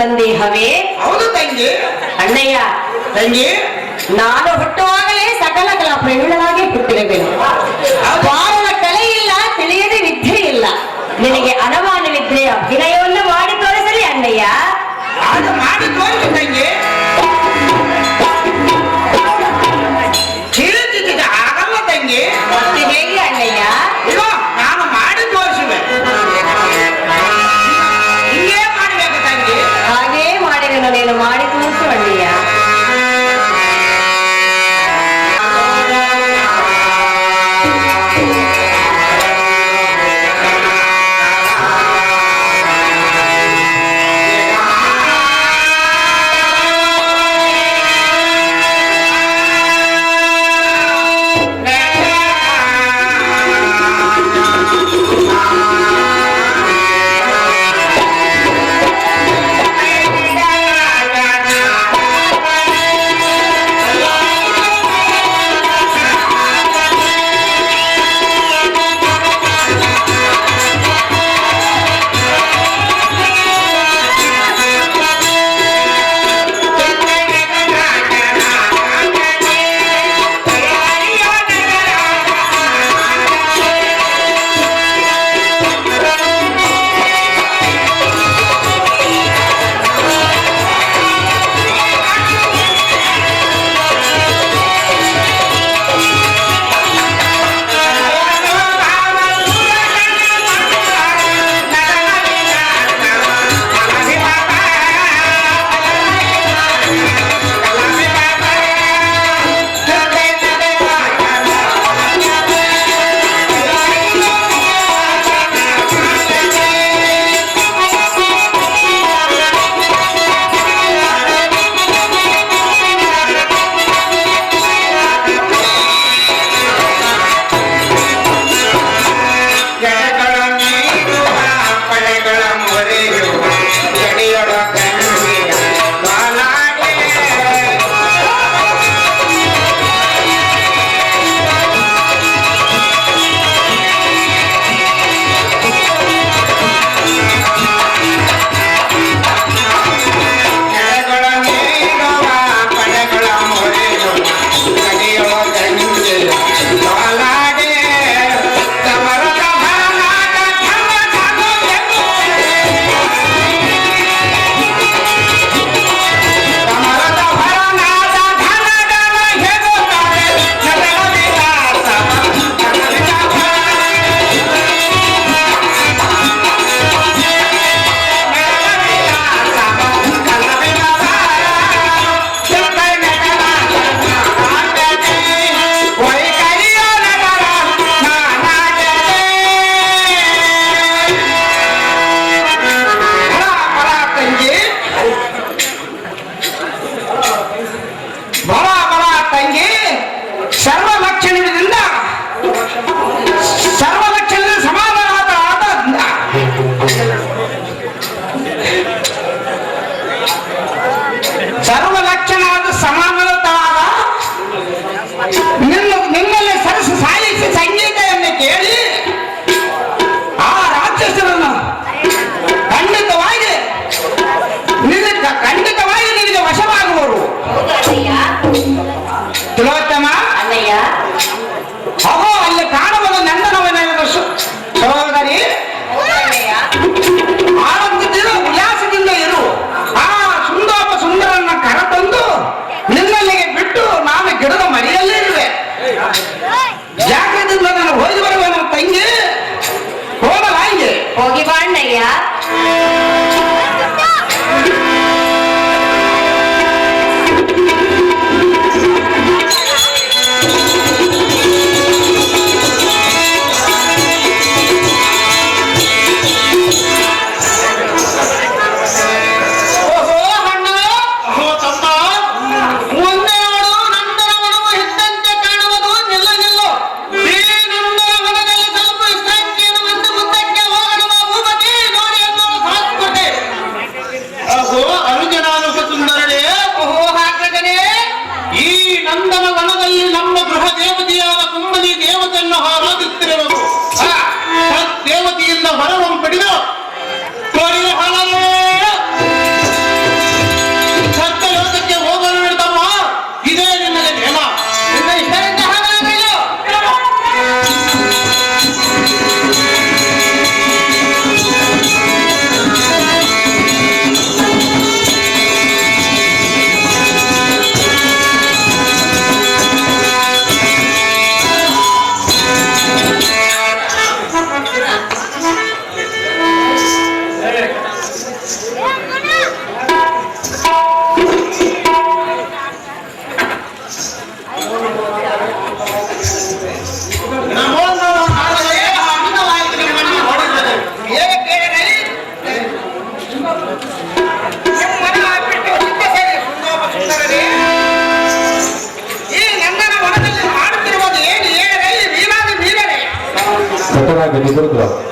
ಸಂದೇಹವೇ ಹೌದು ತಂಗಿ ಅಣ್ಣಯ್ಯ ತಂಗಿ ನಾನು ಹುಟ್ಟುವಾಗಲೇ ಸಕಲಗಳ ಪ್ರವೀಣವಾಗಿ ಹುಟ್ಟಿರಬೇಕು ಬಾರನ ಕಲೆ ಇಲ್ಲ ತಿಳಿಯದೆ ವಿದ್ಯೆ ಇಲ್ಲ ನಿನಗೆ निवड करा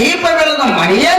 തീപ്പ വെള്ളം മണിയേ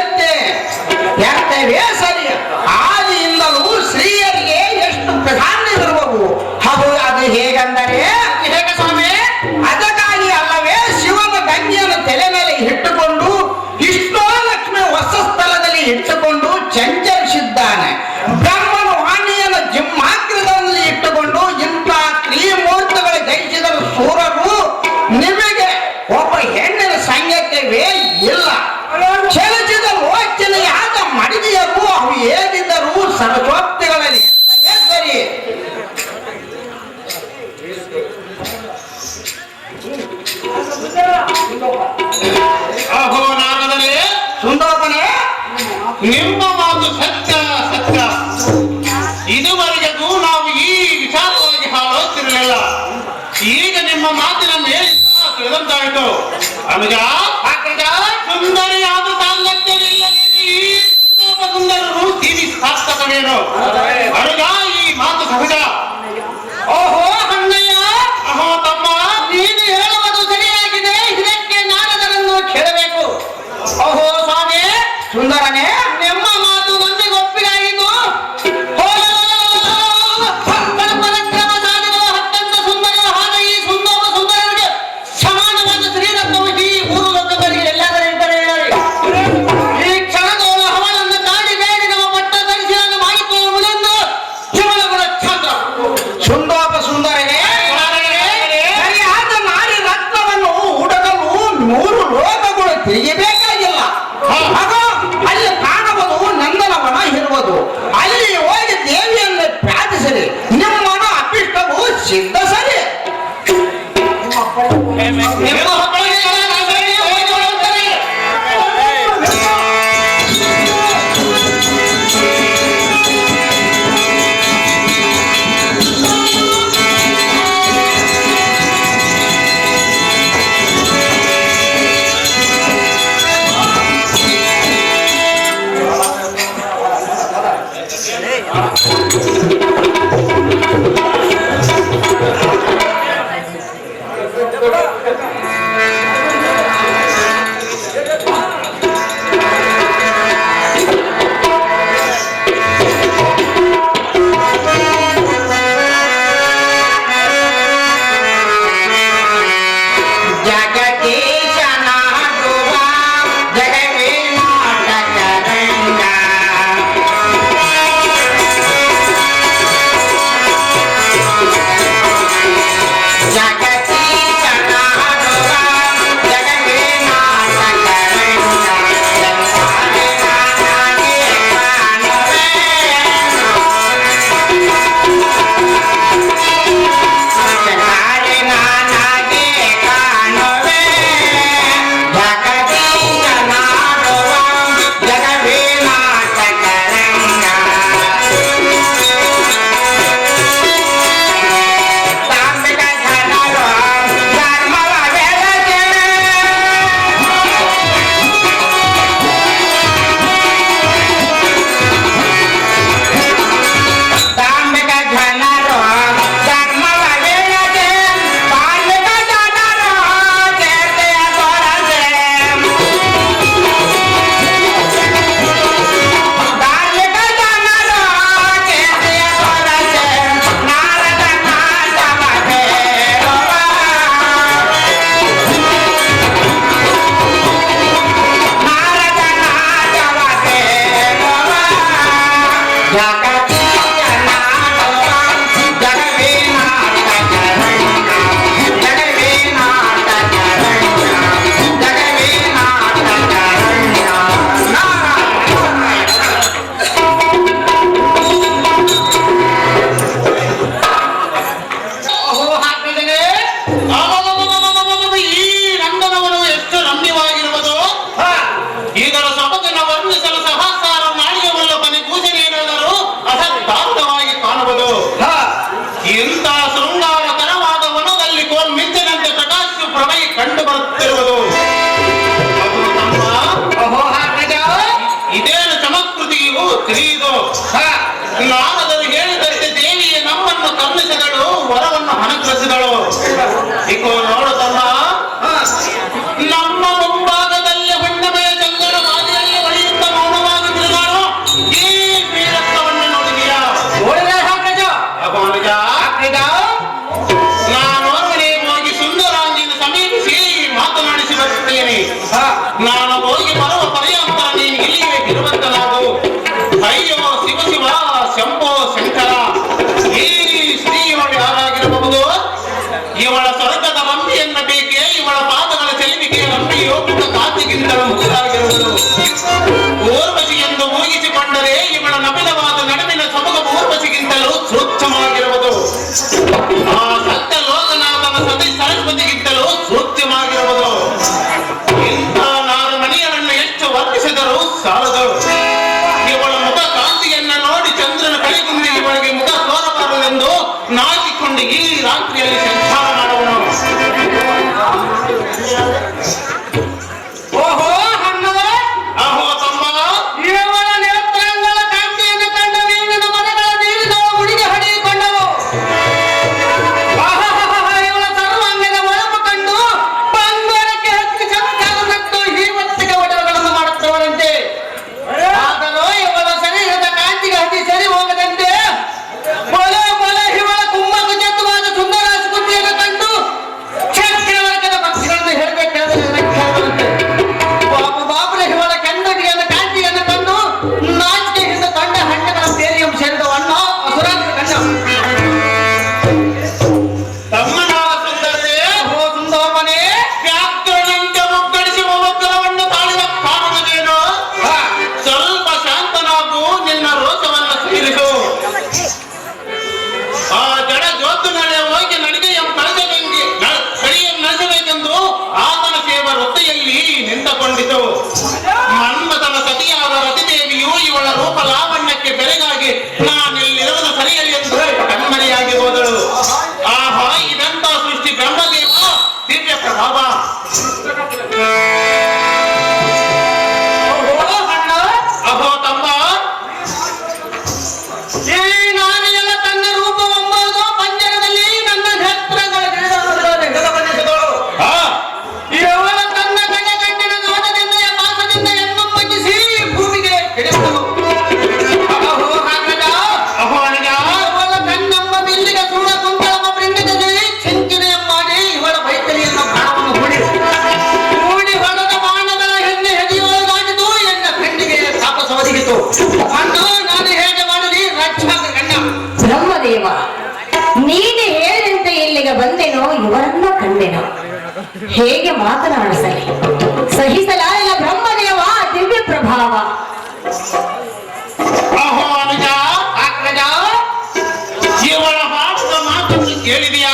ಕೇಳಿದೆಯಾ?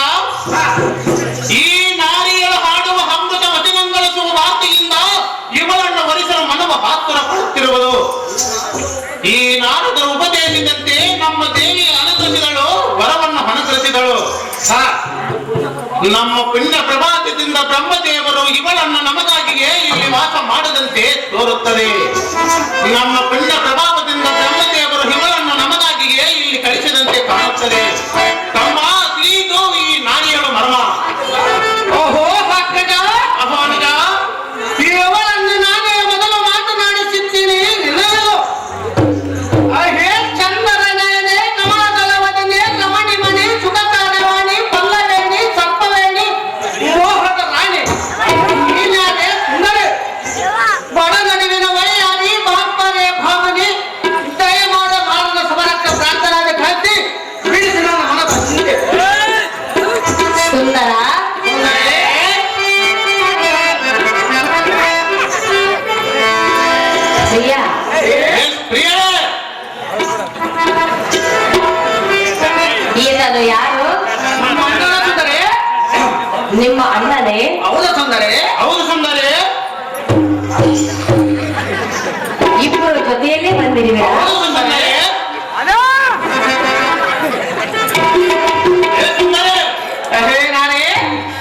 ಈ ನಾರಿಯರು ಹಾಡುವ ಹಂಗದ ವಚನಂಗಳಿಸುವ ವಾರ್ತೆಯಿಂದ ಇವರನ್ನು ವರಿಸಲು ಮನವ ಪಾತ್ರ ಪಡುತ್ತಿರುವುದು. ಈ ನಾರದ ಉಪದೇಶದಂತೆ ನಮ್ಮ ದೇವಿ ಅನುಸರಿಸಿದಳು ವರವನ್ನು ಅನುಸರಿಸಿದಳು. ನಮ್ಮ ಪುಣ್ಯ ಪ್ರಭಾತದಿಂದ ಬ್ರಹ್ಮದೇವರು ಇವಳನ್ನು ನಮಗಾಗಿಯೇ ಇಲ್ಲಿ ವಾಸ ಮಾಡದಂತೆ ತೋರುತ್ತದೆ. ನಮ್ಮ ಪುಣ್ಯ ಪ್ರಭಾವದಿಂದ ಬ್ರಹ್ಮದೇವರು ಇವಳನ್ನು ನಮಗಾಗಿಯೇ ಇಲ್ಲಿ ಕಳಿಸಿದಂತೆ ಕಾಣುತ್ತದೆ.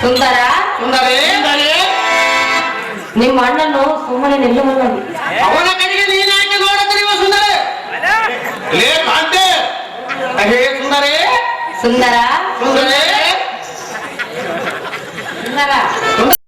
ಸುಂದರಿ ಸುಂದರಿ. ನಿಮ್ಮ ಅಣ್ಣನು ಸುಮ್ಮನೆ ನಿಲ್ಲುವಲ್ಲ